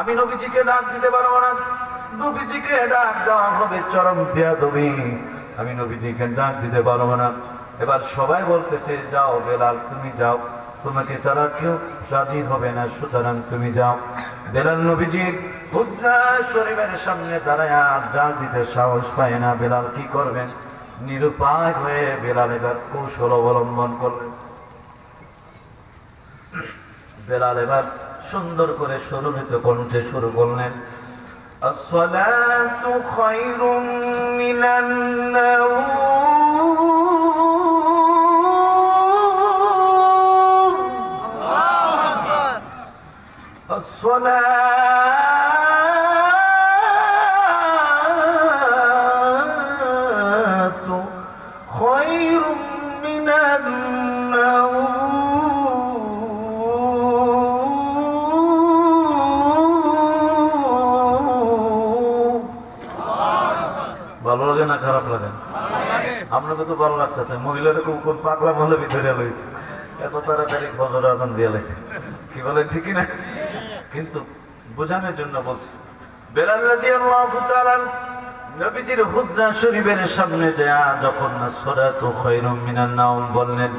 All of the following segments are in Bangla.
আমি নবীজিকে ডাক দিতে পারব না। নবীজিকে ডাক দেওয়া হবে চরম বেয়াদবি। আমি নবীজিকে ডাক দিতে পারব না। এবার সবাই বলতেছে, যাও বেলাল, তুমি যাও। তোমাকে ছাড়া কেউ রাজি হবে না, সুতরাং তুমি যাও। বেলাল নবীজি হুজরা শরীফের সামনে দাঁড়ায় আর ডাক দিতে সাহস পায় না। বেলাল কি করবেন? নিরুপায় হয়ে বেলাল এবার কৌশল অবলম্বন করলেন। বেলাল এবার সুন্দর করে সুরভিত কণ্ঠে শুরু করলেন الصلاة خير من النوم الصلاة ভালো লাগে না খারাপ লাগে? আপনাকে তো ভালো লাগতেছে, মহিলারা কোন পাগলা মহলে ভিতরে লইছে। এত তাড়াতাড়ি বজর আজান দিয়ে লাইছে। কি বলে, ঠিকই না? কিন্তু বোঝানোর জন্য বলছি নবীজির সামনে যখন বললেন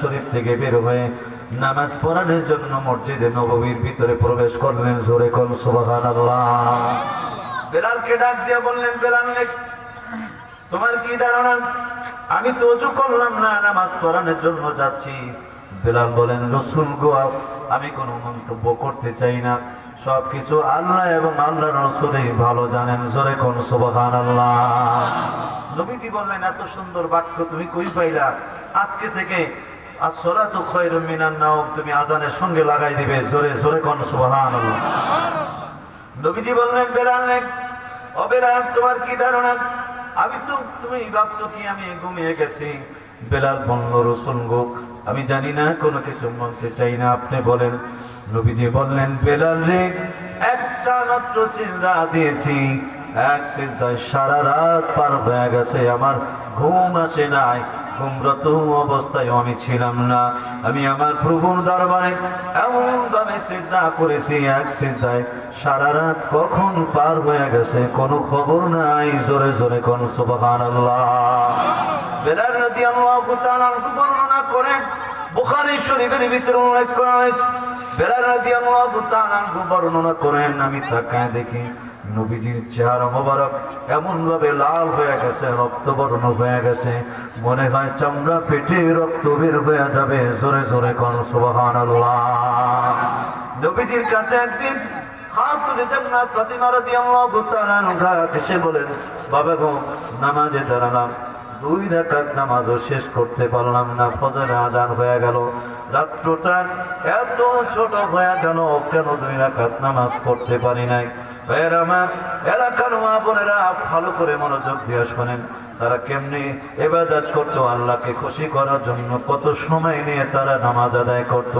শরীফ থেকে বের হয়ে নামাজ জন্য মসজিদে নববীর ভিতরে প্রবেশ করলেন। জোরে কোন, সুবহানাল্লাহ। বেলালকে ডাক দিয়ে বললেন, বেলাল তোমার কি ধারণা? আমি তো অজু করলাম না, নামাজ পড়ানোর জন্য যাচ্ছি। বেলাল বলেন, রসুল গো, আমি কোনো মন্তব্য করতে চাই না। সব কিছু আল্লাহ এবং আল্লাহ রসুলই ভালো জানেন। জোরে কোন সুবহান আল্লাহ নবীজি বললেন, এত সুন্দর বাক্য তুমি কই পাইলা? আজকে থেকে আসসালাতু খায়রুম মিনার নাওম, তুমি আজানের সঙ্গে লাগাই দিবে। জোরে জোরে কোন সুবহান আল্লাহ নবীজি বললেন, বেলাল নে, না? তোমার কি ধারণা? আমি তো তুমি ভাবছ কি আমি ঘুমিয়ে গেছি? বেলাল বলল রসুন গো আমি জানি না কোনো কিছু বলতে চাই না। আপনি বলেন নবীজি বললেন বেলাল রে একটা মাত্র সিজদা দিয়েছি। এক সিজদায় সারা রাত পার হয়ে গেছে আমার ঘুম আসে নাই। ঘুমরত অবস্থায় আমি ছিলাম না। আমি আমার প্রভুর দরবারে এমন ভাবে সিজদা করেছি, এক সিদ্ধায় সারা রাত কখন পার হয়ে গেছে কোনো খবর নাই, জোরে জোরে কোন সুবহানাল্লাহ। বেলাল রাদিয়াল্লাহু তাআলা বর্ণনা করেন, বুখারী শরীফের ভিতরে উল্লেখ করা হয়েছে। রাদিয়াল্লাহু তাআলা বর্ণনা করেন, আমি তাকায় দেখি নবীজির চেহারা মোবারক এমন ভাবে লাল হয়ে গেছে, রক্তবর্ণ হয়ে গেছে। মনে হয় চামড়া পেটে রক্ত বের হয়ে যাবে। জোরে জোরে কোন সুবহান নবীজির কাছে একদিন হাত তুলে জান্নাত বলেন, বাবা গো, নামাজে দাঁড়ালাম। দুই রাকাত নামাজও শেষ করতে পারলাম না, ফজর আজান হয়ে গেল। রাত্রটা এত ছোট হয়ে গেল, কেন দুই রাকাত নামাজ পড়তে পারি নাই? ভাইয়ের আমার এলাকার বোনেরা ভালো করে মনোযোগ দিয়ে শোনেন। তারা কেমনি এবাদত করতো, আল্লাহকে খুশি করার জন্য কত সময় নিয়ে তারা নামাজ আদায় করত।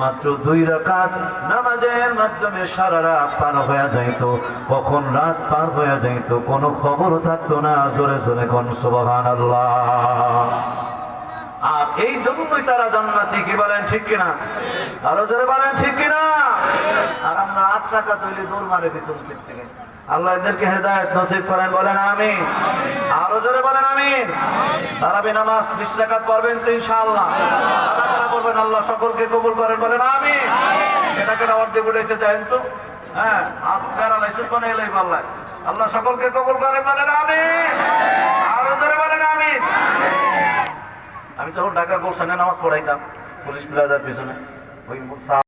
মাত্র দুই রাকাত নামাজের মাধ্যমে সারা রাত পার হয়ে যাইতো, কখন রাত পার হয়ে যাইতো, কোনো খবর থাকতো না, জোরে জোরে কোন সুবহান আল্লাহ আর এই জন্যই তারা জান্নাতি, কি বলেন ঠিক কিনা? আরও জোরে বলেন ঠিক কিনা? আর আমরা আট টাকা তৈরি দৌড় মারে পিছন দিক থেকে। আল্লাহ এদেরকে হেদায়ত নসিব করেন, বলেন আমি আরও জোরে বলেন আমি তারাবি নামাজ বিশ পড়বেন তো ইনশাআল্লাহ। সাদা করা আল্লাহ সকলকে কবুল করেন, বলেন আমি এটা কেন অর্ধেক উঠেছে দেন তো। হ্যাঁ আপনারা লাইসেন্স বানিয়ে এলাই পাল্লায়। আল্লাহ সকলকে কবুল করেন, বলেন আমি আরও জোরে বলেন আমি আমি যখন ঢাকা গোলসানে নামাজ পড়াইতাম, পুলিশ প্লাজার পিছনে, ওই